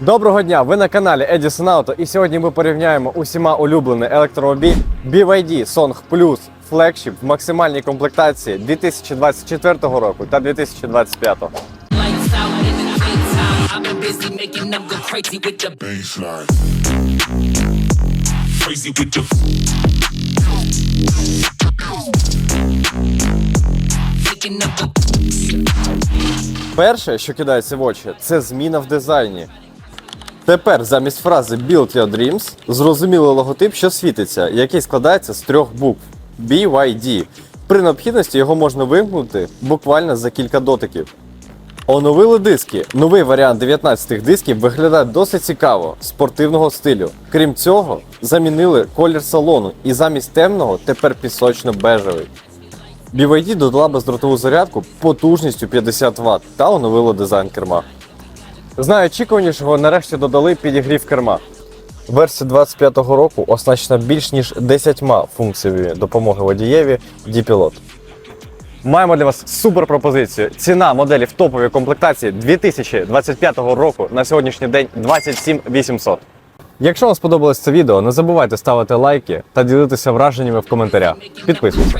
Доброго дня! Ви на каналі Edison Auto і сьогодні ми порівняємо усіма улюблений електромобіль BYD Song Plus Flagship в максимальній комплектації 2024 року та 2025. Lights out in the daytime. I've been busy making them go crazy with the baseline. crazy with the making them go. Перше, що кидається в очі, це зміна в дизайні. Тепер замість фрази Build Your Dreams зрозумілий логотип, що світиться, який складається з трьох букв BYD. При необхідності його можна вимкнути буквально за кілька дотиків. Оновили диски. Новий варіант 19 дисків виглядає досить цікаво, спортивного стилю. Крім цього, замінили колір салону і замість темного тепер пісочно-бежевий. BYD додала бездротову зарядку потужністю 50 Вт та оновила дизайн керма. З найочікуванішого нарешті додали підігрів керма. Версія 25-го року оснащена більш ніж 10 функціями допомоги водієві D-Pilot. Маємо для вас супер пропозицію. Ціна моделі в топовій комплектації 2025 року на сьогоднішній день 27 800. Якщо вам сподобалось це відео, не забувайте ставити лайки та ділитися враженнями в коментарях. Підписуйтесь.